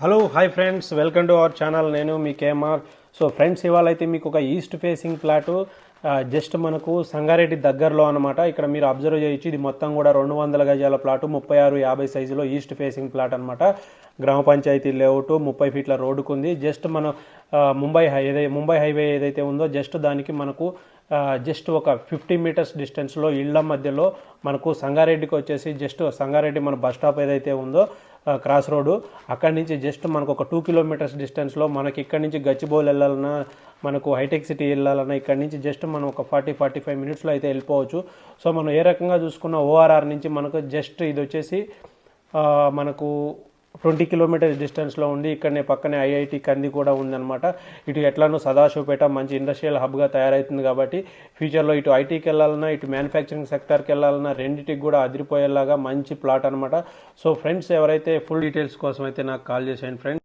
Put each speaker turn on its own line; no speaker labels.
Hello hi friends welcome to our channel నేను మీ KMR so friends ఇవాళ అయితే మీకు ఒక ఈస్ట్ ఫేసింగ్ ప్లాటు జస్ట్ మనకు సంగారెడ్డి దగ్గరలో అనమాట ఇక్కడ మీరు అబ్జర్వ్ చేయొచ్చు. ఇది మొత్తం కూడా రెండు వందల గజాల ప్లాటు ముప్పై ఆరు యాభై సైజులో ఈస్ట్ ఫేసింగ్ ప్లాట్ అనమాట గ్రామ పంచాయతీ లేఅవుట్ ముప్పై ఫీట్ల రోడ్డుకు ఉంది. జస్ట్ మన ముంబై హై ఏదై ముంబై హైవే ఏదైతే ఉందో జస్ట్ దానికి మనకు జస్ట్ ఒక ఫిఫ్టీ మీటర్స్ డిస్టెన్స్లో ఇళ్ళ మధ్యలో మనకు సంగారెడ్డికి వచ్చేసి జస్ట్ సంగారెడ్డి మన బస్ స్టాప్ ఏదైతే ఉందో క్రాస్ రోడ్డు. అక్కడి నుంచి జస్ట్ మనకు ఒక టూ కిలోమీటర్స్ డిస్టెన్స్లో మనకి ఇక్కడి నుంచి గచ్చిబౌల్ వెళ్ళాలన్నా మనకు హైటెక్ సిటీ వెళ్ళాలన్నా ఇక్కడి నుంచి జస్ట్ మనం ఒక ఫార్టీ ఫార్టీ ఫైవ్ మినిట్స్లో అయితే వెళ్ళిపోవచ్చు. సో మనం ఏ రకంగా చూసుకున్న ఓఆర్ఆర్ నుంచి మనకు జస్ట్ ఇది వచ్చేసి మనకు ట్వంటీ కిలోమీటర్స్ డిస్టెన్స్లో ఉంది ఇక్కడనే పక్కనే ఐఐటి కంది కూడా ఉందన్నమాట. ఇటు ఎట్లానో సదాశివపేట మంచి ఇండస్ట్రియల్ హబ్గా తయారవుతుంది కాబట్టి ఫ్యూచర్లో ఇటు ఐటీకి వెళ్ళాలన్నా ఇటు మ్యానుఫ్యాక్చరింగ్ సెక్టర్కి వెళ్ళాలన్నా రెండింటికి కూడా అదిరిపోయేలాగా మంచి ప్లాట్ అనమాట సో ఫ్రెండ్స్ ఎవరైతే ఫుల్ డీటెయిల్స్ కోసం అయితే నాకు కాల్ చేసేయండి ఫ్రెండ్స్.